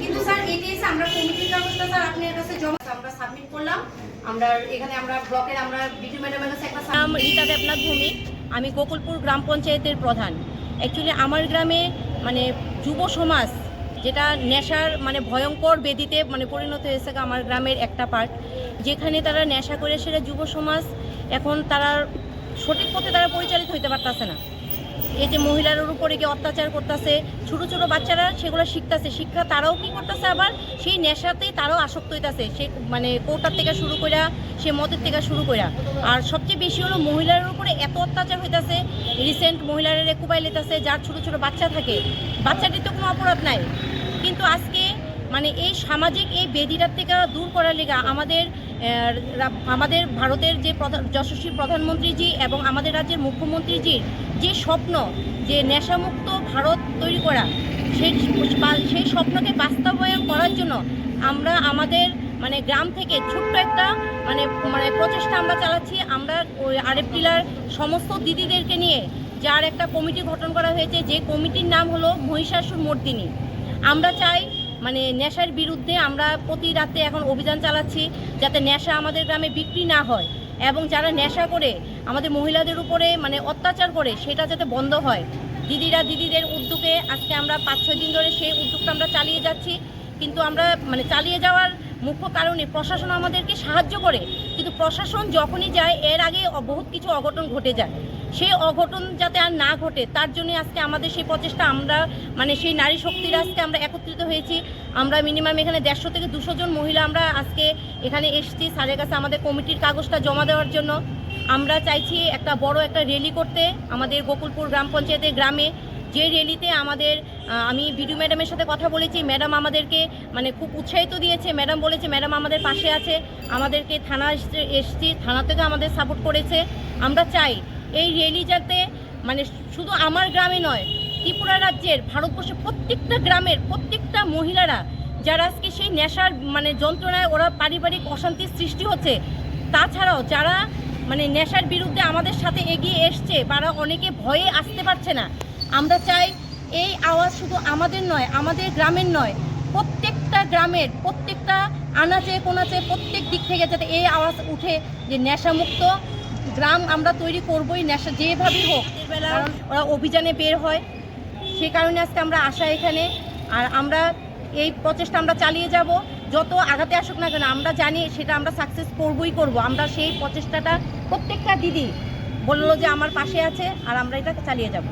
কিন্তু স্যার আমরা কমিটির স্যার কাছে জমা আমরা সাবমিট করলাম। আমরা এখানে আমরা ব্লকের আমরা ম্যাডামের কাছে একটা ভূমি। আমি গোকুলপুর গ্রাম পঞ্চায়েতের প্রধান। অ্যাকচুয়ালি আমার গ্রামে মানে যুব সমাজ, যেটা নেশার মানে ভয়ঙ্কর বেদিতে মানে পরিণত হয়েছে আমার গ্রামের একটা পার্ট যেখানে তারা নেশা করে সেটা যুব সমাজ, এখন তারা সঠিক পথে তারা পরিচালিত হইতে পারতেছে না। এই যে মহিলার উপরে গিয়ে অত্যাচার করতেছে, ছোট ছোট বাচ্চারা সেগুলো শিখতেছে। শিক্ষা তারাও কি করতেছে আবার? সেই নেশাতেই তারাও আসক্ত হইতাছে। সে মানে কৌটার থেকে শুরু কইরা, সে মদের থেকে শুরু কইরা। আর সবচেয়ে বেশি হলো মহিলার উপরে এত অত্যাচার হইতাছে রিসেন্ট মহিলারা রেকুবাই লেতাছে, যার ছোট ছোট বাচ্চা থাকে। বাচ্চাটির তো কোনো অপরাধ নাই। কিন্তু আজকে মানে এই সামাজিক এই বেদিটার থেকে দূর করার লেগে আমাদের আমাদের ভারতের যে প্রধান যশস্বী প্রধানমন্ত্রীজি এবং আমাদের রাজ্যের মুখ্যমন্ত্রীজির যে স্বপ্ন, যে নেশামুক্ত ভারত তৈরি করা, সেই সেই স্বপ্নকে বাস্তবায়ন করার জন্য আমরা আমাদের মানে গ্রাম থেকে ছোট্ট একটা মানে মানে প্রচেষ্টা আমরা চালাচ্ছি। আমরা ওই আরেফ টিলার সমস্ত দিদিদেরকে নিয়ে যার একটা কমিটি গঠন করা হয়েছে, যে কমিটির নাম হলো মহিষাসুর মর্দিনী। আমরা চাই মানে নেশার বিরুদ্ধে আমরা প্রতি রাতে এখন অভিযান চালাচ্ছি যাতে নেশা আমাদের গ্রামে বিক্রি না হয়। এবং যারা নেশা করে, আমাদের মহিলাদের উপরে মানে অত্যাচার করে, সেটা যাতে বন্ধ হয়। দিদিরা দিদিদের উদ্যোগে আজকে আমরা পাঁচ ছয় দিন ধরে সেই উদ্যোগটা আমরা চালিয়ে যাচ্ছি। কিন্তু আমরা মানে চালিয়ে যাওয়ার মুখ্য কারণে প্রশাসন আমাদেরকে সাহায্য করে। কিন্তু প্রশাসন যখনই যায়, এর আগে বহুত কিছু অঘটন ঘটে যায়। সেই অঘটন যাতে আর না ঘটে, তার জন্য আজকে আমাদের সেই প্রচেষ্টা, আমরা মানে সেই নারী শক্তির আজকে আমরা একত্রিত হয়েছি। আমরা মিনিমাম এখানে দেড়শো থেকে দুশো জন মহিলা আমরা আজকে এখানে এসেছি, স্যারের কাছে আমাদের কমিটির কাগজটা জমা দেওয়ার জন্য। আমরা চাইছি একটা বড় একটা র্যালি করতে আমাদের গোকুলপুর গ্রাম পঞ্চায়েতের গ্রামে। যে র্যালিতে আমাদের আমি বিডু ম্যাডামের সাথে কথা বলেছি, ম্যাডাম আমাদেরকে মানে খুব উৎসাহিত দিয়েছে। ম্যাডাম বলেছে, ম্যাডাম আমাদের পাশে আছে, আমাদেরকে থানা এসছি থানা থেকে আমাদের সাপোর্ট করেছে। আমরা চাই এই র্যালি যাতে মানে শুধু আমার গ্রামে নয়, ত্রিপুরা রাজ্যের, ভারতবর্ষের প্রত্যেকটা গ্রামের, প্রত্যেকটা মহিলারা যারা আজকে সেই নেশার মানে যন্ত্রণায় ওরা পারিবারিক অশান্তির সৃষ্টি হচ্ছে, তাছাড়াও যারা মানে নেশার বিরুদ্ধে আমাদের সাথে এগিয়ে এসছে, তারা অনেকে ভয়ে আসতে পারছে না। আমরা চাই এই আওয়াজ শুধু আমাদের নয়, আমাদের গ্রামের নয়, প্রত্যেকটা গ্রামের, প্রত্যেকটা আনাচে কোনাচে প্রত্যেক দিক থেকে যাতে এই আওয়াজ উঠে যে নেশামুক্ত গ্রাম আমরা তৈরি করবোই নেশা যেভাবেই হোক কারণ ওরা অভিযানে বের হয়। সে কারণে আজকে আমরা আসা এখানে। আর আমরা এই প্রচেষ্টা আমরা চালিয়ে যাব। যত আঘাতে আসুক না কেন আমরা জানি সেটা আমরা সাকসেস করবই করব। আমরা সেই প্রচেষ্টাটা প্রত্যেকটা দিদি বলল যে আমার পাশে আছে আর আমরা এটা চালিয়ে যাব।